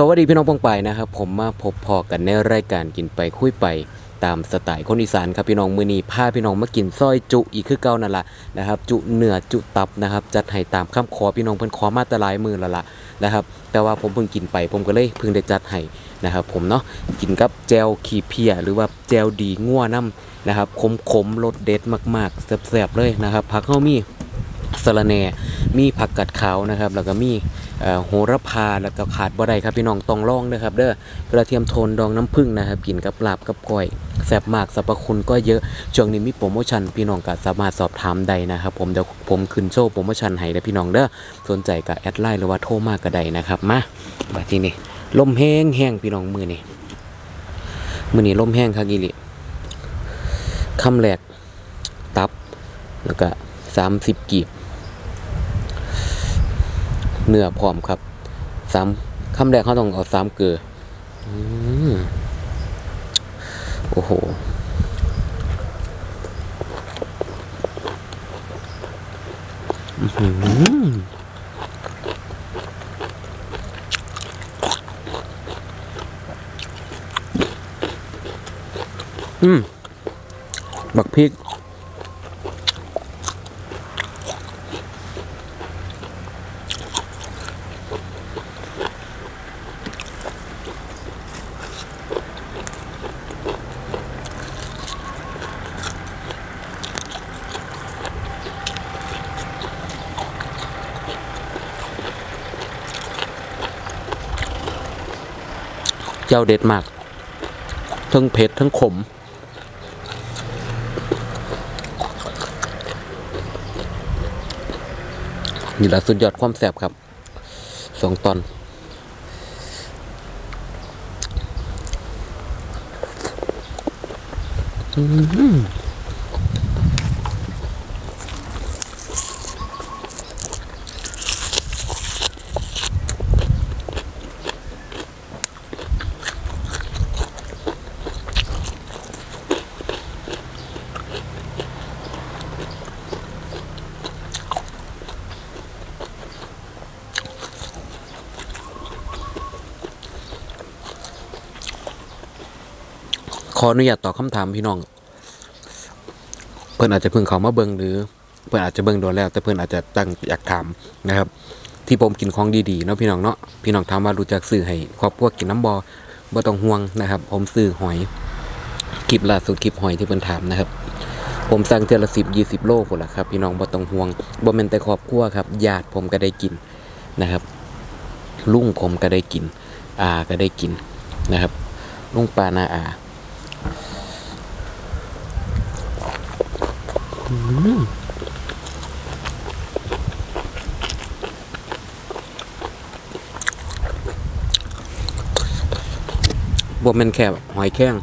สวัสดีพี่น้องปองไปนะครับผมมาพบพอกันในรายการกินไปคุยไปตามสไตล์คนอีสานครับพี่น้องมือนี้พาพี่น้องมากินซอยจุอีกคือเก่านั่นละนะครับ จุเนื้อจุตับนะครับ จัดให้ตามคำขอพี่น้องเพิ่นขอมาตลายมือละละนะครับ แต่ว่าผมเพิ่งกินไปผมก็เลยเพิ่งได้จัดให้นะครับ ผมเนาะกินกับแจวขี้เพียหรือว่าแจวดีง่วน้ำนะครับขมๆรสเด็ดมากๆแซ่บๆเลยนะครับผักเฮามีสะระแหน่ มีผักกัดขาวนะครับ แล้วก็มีโหระพาแล้วก็ขาดบ่ได้ครับพี่น้องต้องลองเด้อครับ เด้อกระเทียมโทนดองน้ำผึ้งนะครับกินกับลาบกับก้อยแซ่บมากสรรพคุณก็เยอะช่วงนี้มีโปรโมชั่นพี่น้องก็สามารถสอบถามได้นะครับ ผมเดี๋ยวผมขึ้นโชว์โปรโมชั่นให้เด้อพี่น้องเด้อสนใจก็แอดไลน์หรือว่าโทรมาก็ได้นะครับมาบัดทีนี้ลมแห้งแห้งพี่น้องมือนี่มือนี้ลมแห้งครับอีหลิคำแรกตับแล้วก็30กีบ เนื้อพร้อมครับสามคำแรกเขาต้องเอาสามเกลืออืมโอ้โหอือหืออืม บักพริก เจ้าเด็ดมาก ทั้งเผ็ดทั้งขม นี่แหละสุดยอดความแสบครับ สองตอน ขออนุญาตตอบคำถามพี่น้อง เพื่อนอาจจะเพิ่งเขามาเบิงหรือ เพื่อนอาจจะเบิงโดนแล้ว แต่เพื่อนอาจจะตั้งอยากถามนะครับ ที่ผมกินของดีๆเนาะพี่น้องเนาะพี่น้องถามว่ารู้จักซื้อให้ครอบครัวกินน้ำบอบ่ต้องห่วงนะครับ ผมซื้อหอยคลิปล่าสุดคลิปหอยที่เพิ่อนถามนะครับ ผมสั่งเทือละสิบยี่สิบโลพุ่นละครับ พี่น้องบ่ต้องห่วงบ่แม่นแต่ครอบครัวครับญาติผมก็ได้กินนะครับลุงผมก็ได้กินอาก็ได้กินนะครับลุงปานาอา บ่แมนแค่หอยแข้ง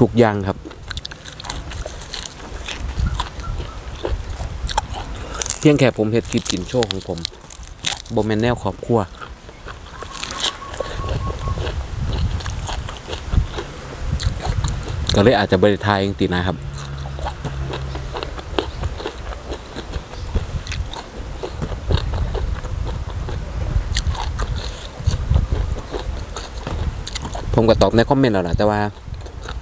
ทุกอย่างครับ เพียงแค่ผมเฮ็ดคลิปกินโชว์ของผมบ่แมนแนวครอบครัวก็เลยอาจจะบริทายจริงๆนะครับ ผมก็ตอบในคอมเมนต์แล้วนะแต่ว่า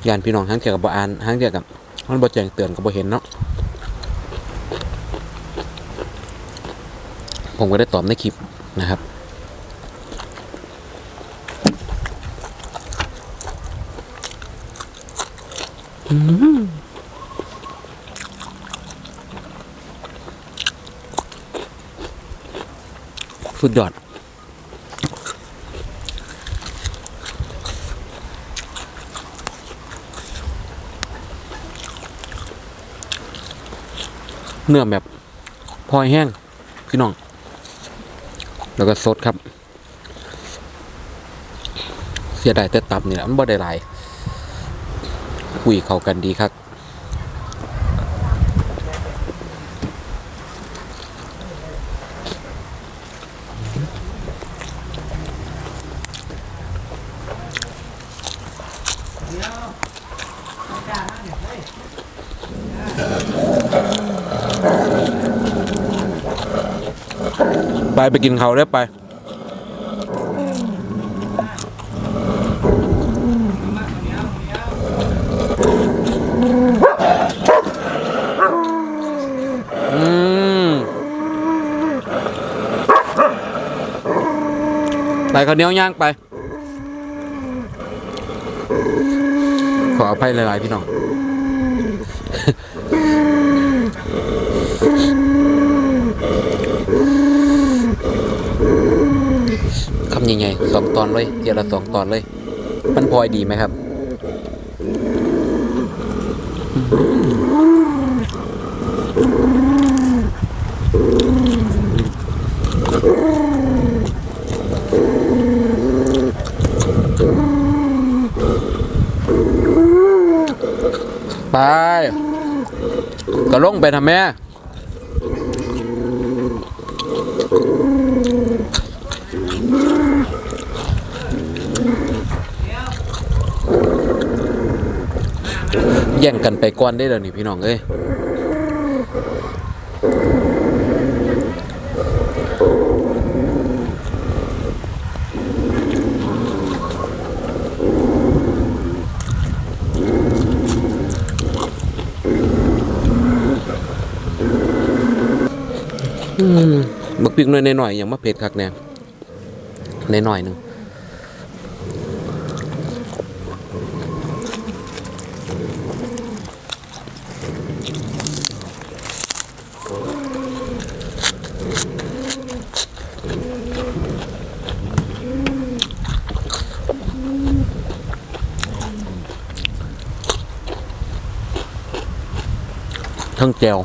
ยานพี่น้องทั้งเกี่ยวกับบ่อ่านทั้งเกี่ยวกับมันบ่แจ้งเตือนก็บ่เห็นเนาะผมก็ได้ตอบในคลิปนะครับอืมสุดยอด เนื้อแบบพอยแห้งพี่น้อง แล้วก็สดครับ เสียดายแต่ตับนี่แหละมันบ่ได้หลายคุยเข้ากันดีครับ ไปไปกินเขาได้ไปไปข้าวเหนียวย่างไป ขออภัยหลาย ๆ พี่น้องำใหญ่ๆสองตอนเลยเดียละสองตอนเลย มันพลอยดีไหมครับไปก็ลงไปทำแม่ แย่งกันไปก่อนได้แล้วนี่พี่น้องเอ้ยอืมบักพริกหน่อยหน่อยๆอย่างมะเผ็ดคักแน่นหน่อยๆหนึ่ง ทั้งแจว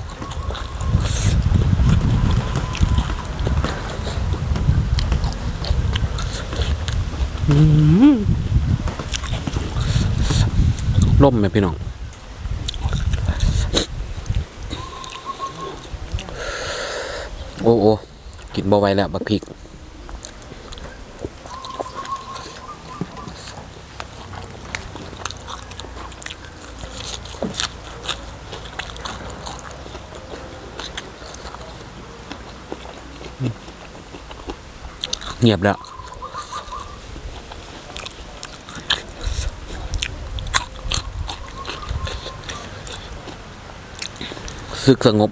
ล่มไหมพี่น้องโอ้โอ้กินบ่ไวแล้วบักพริก เงียบแล้วสึกสงบ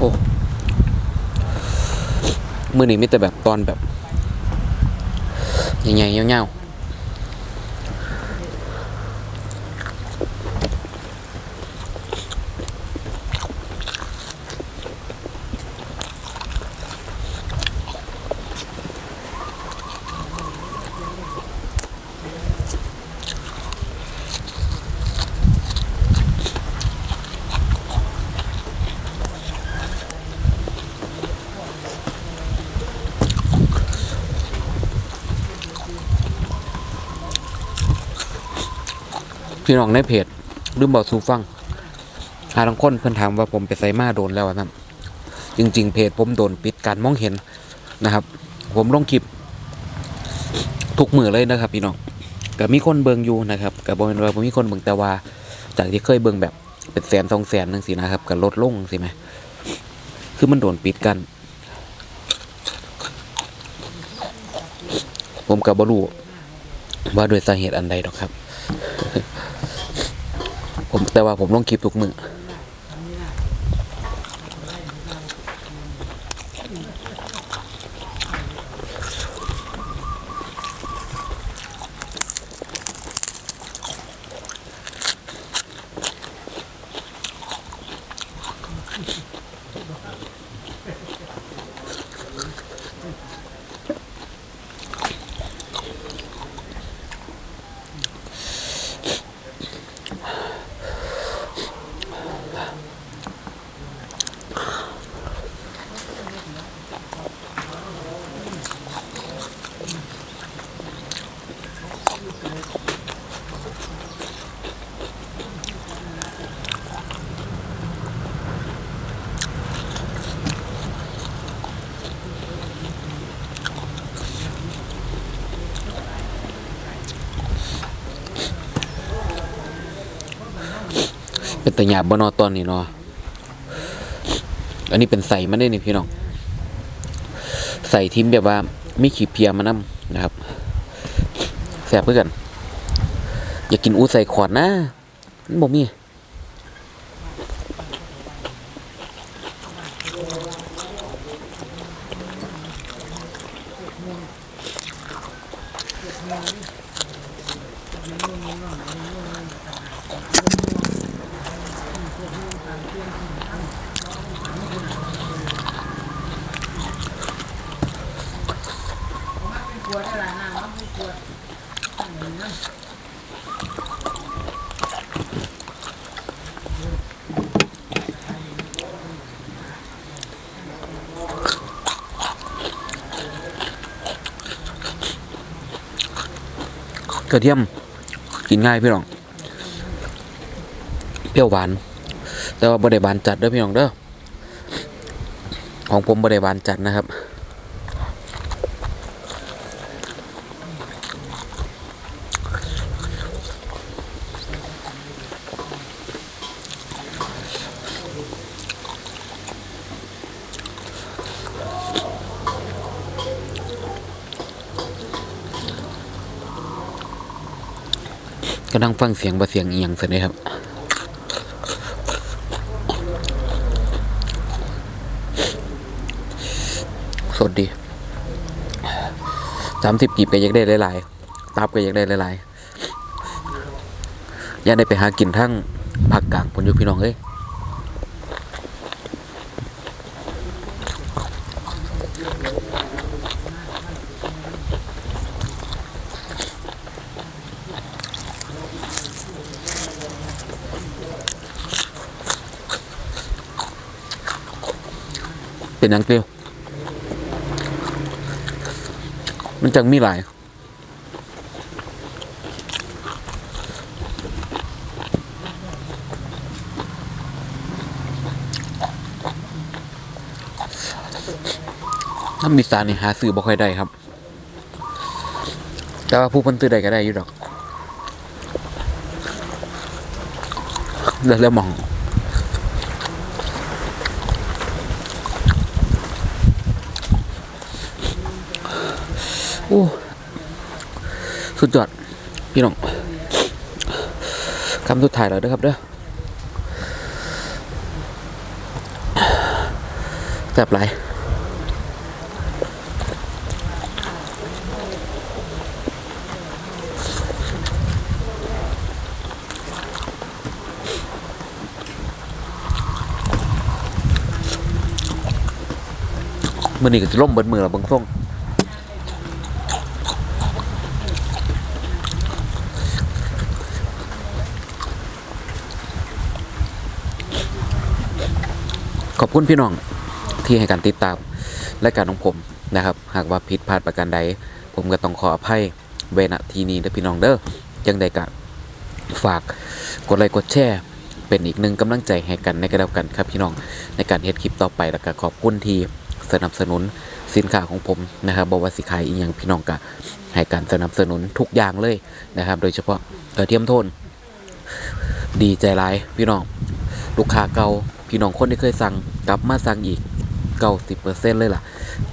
โอ้มือหนีมีแต่แบบตอนแบบใหญ่ๆเงี้ยวๆ พี่น้องในเพจลืมบอกสูฟังหาทั้งคนเพื่อนถามว่าผมไปไซมาโดนแล้วนะจริง ๆ เพจผมโดนปิดการมองเห็นนะครับ ผมลงคลิปทุกมือเลยนะครับพี่น้องก็มีคนเบิงอยู่นะครับก็บอกเป็นว่าผมมีคนเบิงแต่ว่า จากที่เคยเบิงแบบเป็นแสนสองแสนนึงสินะครับก็ลดลงสิไหมคือมันโดนปิดกัน ผมกับบรูว่าโดวยสาเหตุอันใดหรอกครับ ผมแต่ว่าผมลงคลิปทุกมืออ แต่หยาบบ่นอตอนนี้เนาะอันนี้เป็นใส่มันได้นี่พี่น้อง ใส่ทิมแบบว่ามีขีเพียมานํนะครับแซ่บเพื่อกัน อยากกินอูใส่ขวดนะมันบ่มี กระเทียมกินง่ายพี่น้อง เปรี้ยวหวาน แต่ว่าบริบานจัดเด้อพี่น้องเด้อของผมบริบานจัดนะครับ นั่งฟังเสียงบ่เสียงเอียงสินะครับสดดีสามสิบกีบก็อยากได้หลายๆตับก็อยากได้หลายๆอยากได้ไปหากินทั้งภาคกลางคนอยู่พี่น้องเอ้ย เป็นหยังเกลียว มันจังมีหลายน้ำมิสานนี่หาซื้อบ่ค่อยได้ครับ แต่ว่าผู้พันซื้อได้ก็ได้อยู่ดอกเลือกแล้วมอง โอ้สุดยอด พี่น้องคำสุดท้ายแล้วเด้อครับเด้อแซบหลมื่อนี้ก็สิล่มเบิดมือแล้วบางส่ง อบคุณพี่น้องที่ให้การติดตามและการของผมนะครับ หากว่าผิดพลาดประการใด ผมก็ต้องขออภัยเวณทีนี้เด้อพี่น้องเด้อจังใดก็ฝากกดไลค์กดแชร์เป็นอีกหนึ่งกำลังใจให้กันในกระดับกันครับพี่น้องในการเฮ็ดคลิปต่อไปแล้วก็ขอบคุณที่สนับสนุนสินค้าของผมนะครับบว่าสิขายอีกอย่างพี่น้องก็ให้การสนับสนุนทุกอย่างเลยนะครับ โดยเฉพาะกระเทียมโทน ดีใจร้ายพี่น้อง ลูกค้าเก่า พี่น้องคนที่เคยสั่งกลับมาสั่งอีกเก้าสิบเปอร์เซ็นต์เลยล่ะ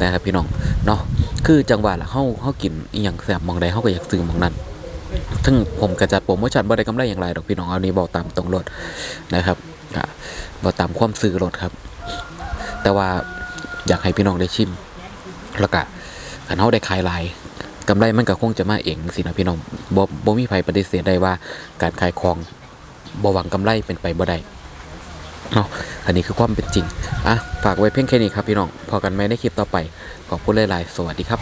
นะครับพี่น้องเนาะคือจังหวะละเฮาเฮากินอีหยังแสบมองใดเฮาก็อยากซื้อมองนั้นซึ่งผมกระจัดโปรโมชั่นบ่ได้กำไรอย่างไรดอกพี่น้องเอานี้บอกตามตรงรถนะครับบอกตามความซื้อรถครับ แต่ว่าอยากให้พี่น้องได้ชิม แล้วก็คันเฮาได้ขายหลายกำไรมันก็คงจะมาเองสินะพี่น้องบ่บ่มีไผปฏิเสธได้ว่าการขายของบ่หวังกำไรเป็นไปบ่ได้ เนาะอันนี้คือความเป็นจริงอะฝากไว้เพียงแค่นี้ครับพี่น้องพอกันไหมในคลิปต่อไปขอบคุณหลายๆสวัสดีครับ